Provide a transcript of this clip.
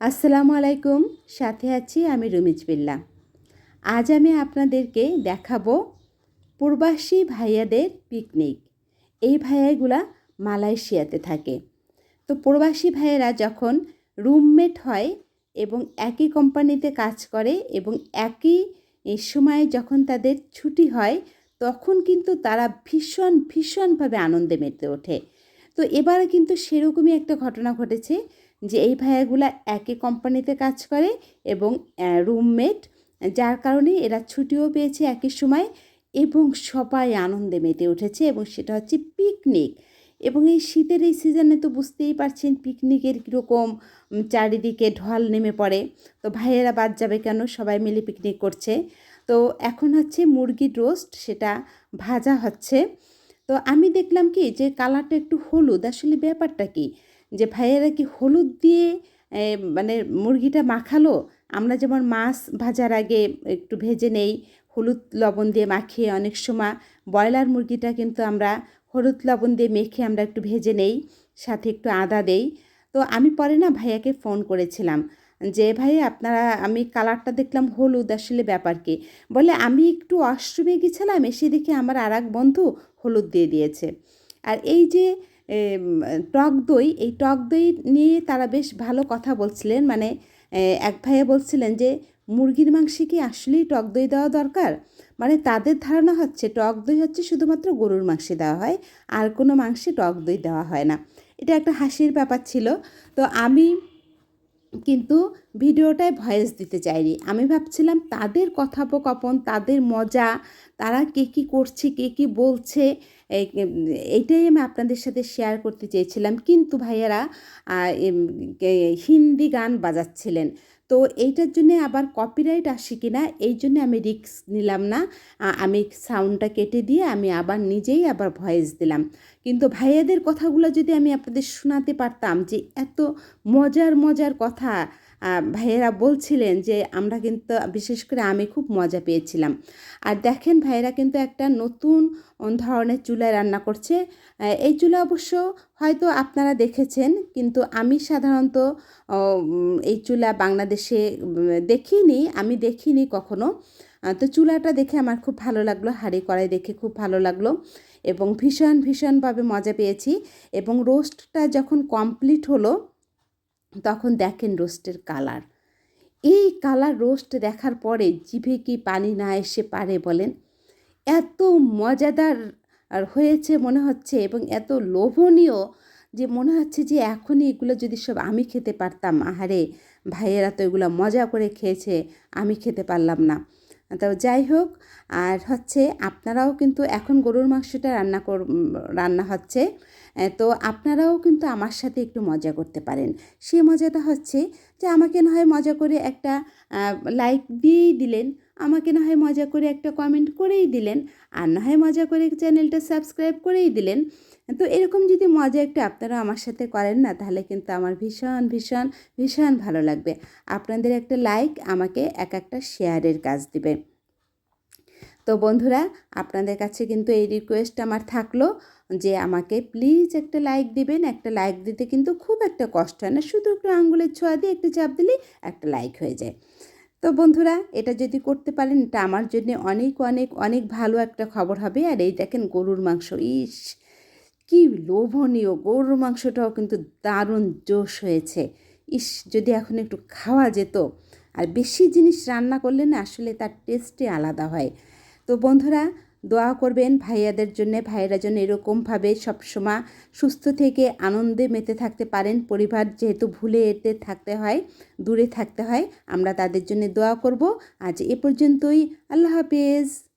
আসসালামু আলাইকুম, সাথে আছি আমি রুমিজ বিল্লা। আজ আমি আপনাদেরকে দেখাবো প্রবাসী ভাইয়াদের পিকনিক। এই ভাইয়াগুলা মালয়েশিয়াতে থাকে। তো প্রবাসী ভাইয়েরা যখন রুমমেট হয় এবং একই কোম্পানিতে কাজ করে এবং একই সময়ে যখন তাদের ছুটি হয়, তখন কিন্তু তারা ভীষণ, ভীষণভাবে আনন্দে মেতে ওঠে। তো এবারে কিন্তু সেরকমই একটা ঘটনা ঘটেছে যে এই ভাইয়াগুলা একই কোম্পানিতে কাজ করে এবং রুমমেট যার কারণে এরা ছুটিও পেয়েছে একই সময় এবং সবাই আনন্দে মেতে উঠেছে এবং সেটা হচ্ছে পিকনিক এবং এই শীতের এই সিজনে তো বুঝতেই পারছেন পিকনিকের কীরকম চারিদিকে ঢল নেমে পড়ে। তো ভাইয়েরা বাদ যাবে কেন? সবাই মিলে পিকনিক করছে। তো এখন হচ্ছে মুরগির রোস্ট সেটা ভাজা হচ্ছে। তো আমি দেখলাম কি যে কালারটা একটু হলুদ, আসলে ব্যাপারটা কি? যে ভাইয়েরা কি হলুদ দিয়ে মানে মুরগিটা মাখালো? আমরা যেমন মাছ ভাজার আগে একটু ভেজে নেই, হলুদ লবণ দিয়ে মাখিয়ে অনেক সময় ব্রয়লার মুরগিটা কিন্তু আমরা হলুদ লবণ দিয়ে মেখে আমরা একটু ভেজে নেই, সাথে একটু আদা দেই। তো আমি পরে না ভাইয়াকে ফোন করেছিলাম যে, ভাই, আপনারা, আমি কালারটা দেখলাম হলুদ, আসলে ব্যাপার কি? বলে, আমি একটু অষ্টমে গেছিলাম, এসে দেখি আমার আর এক বন্ধু হলুদ দিয়ে দিয়েছে। আর এই যে টক দই, এই টক দই নিয়ে তারা বেশ ভালো কথা বলছিলেন। মানে এক ভাইয়া বলছিলেন যে, মুরগির মাংসে কি আসলেই টক দই দেওয়া দরকার? মানে তাদের ধারণা হচ্ছে টক দই হচ্ছে শুধুমাত্র গরুর মাংসে দেওয়া হয়, আর কোনো মাংসে টক দই দেওয়া হয় না। এটা একটা হাসির ব্যাপার ছিল। তো আমি কিন্তু ভিডিওটায় ভয়েস দিতে চাইনি। আমি ভাবছিলাম তাদের কথোপকথন, তাদের মজা, তারা কে কী করছে, কে কী বলছে এইটাই আমি আপনাদের সাথে শেয়ার করতে চেয়েছিলাম। কিন্তু ভাইয়ারা হিন্দি গান বাজাচ্ছিলেন। তো এইটার জন্যে আবার কপিরাইট আসে কি না এই জন্যে আমি রিক্স নিলাম না। আমি সাউন্ডটা কেটে দিয়ে আমি আবার নিজেই আবার ভয়েস দিলাম। কিন্তু ভাইয়াদের কথাগুলো যদি আমি আপনাদের শোনাতে পারতাম যে এত মজার মজার কথা ভাইয়েরা বলছিলেন যে, আমরা কিন্তু, বিশেষ করে আমি খুব মজা পেয়েছিলাম। আর দেখেন ভাইয়েরা কিন্তু একটা নতুন ধরনের চুলায় রান্না করছে। এই চুলা অবশ্য হয়তো আপনারা দেখেছেন, কিন্তু আমি সাধারণত এই চুলা বাংলাদেশে দেখিনি, আমি দেখিনি কখনো। তো চুলাটা দেখে আমার খুব ভালো লাগল, হাঁড়ি কড়াই দেখে খুব ভালো লাগল এবং ভীষণ, ভীষণভাবে মজা পেয়েছি এবং রোস্টটা যখন কমপ্লিট হলো তখন দেখেন রোস্টের কালার। এই কালার রোস্ট দেখার পরে জিভে কি পানি না এসে পারে বলেন? এত মজাদার আর হয়েছে মনে হচ্ছে এবং এত লোভনীয় যে মনে হচ্ছে যে এখনই এগুলো যদি সব আমি খেতে পারতাম। আহারে, ভাইয়েরা তো এগুলো মজা করে খেয়েছে, আমি খেতে পারলাম না। তো যাই হোক, আর হচ্ছে আপনারাও কিন্তু এখন গরুর মাংসটা রান্না কর, রান্না হচ্ছে। তো আপনারাও কিন্তু আমার সাথে একটু মজা করতে পারেন। সে মজাটা হচ্ছে যে আমাকে না হয় মজা করে একটা লাইক দিয়েই দিলেন। আমাকে না হয় মজা করে একটা কমেন্ট করেই দিলেন, আর না হয় মজা করে চ্যানেলটা সাবস্ক্রাইব করেই দিলেন। তো এরকম যদি মজা একটু আপনারা আমার সাথে করেন না, তাহলে কিন্তু আমার ভীষণ ভীষণ ভীষণ ভালো লাগবে। আপনাদের একটা লাইক আমাকে এক একটা শেয়ারের কাজ দিবে। তো বন্ধুরা, আপনাদের কাছে কিন্তু এই রিকোয়েস্ট আমার থাকল যে আমাকে প্লিজ একটা লাইক দিবেন। একটা লাইক দিতে কিন্তু খুব একটা কষ্ট হয় না। শুধু একটু আঙ্গুলের ছোঁয়া দিয়ে একটু চাপ দিলেই একটা লাইক হয়ে যায়। তো বন্ধুরা, এটা যদি করতে পারেন, এটা আমার জন্য অনেক অনেক অনেক ভালো একটা খবর হবে। আর এই দেখেন গরুর মাংস, ইস! কি লোভনীয়! গরুর মাংসটাও কিন্তু দারুণ জোশ হয়েছে। ইস, যদি এখন একটু খাওয়া যেত। আর বেশি জিনিস রান্না করলে না আসলে তার টেস্টে আলাদা হয়। তো বন্ধুরা দোয়া করবেন ভাইয়াদের জন্য, ভাইয়েরা যেন এরকমভাবে সবসময় সুস্থ থেকে আনন্দে মেতে থাকতে পারেন। পরিবার যেহেতু ভুলে এতে থাকতে হয়, দূরে থাকতে হয়, আমরা তাদের জন্য দোয়া করব। আজ এ পর্যন্তই। আল্লাহ হাফেজ।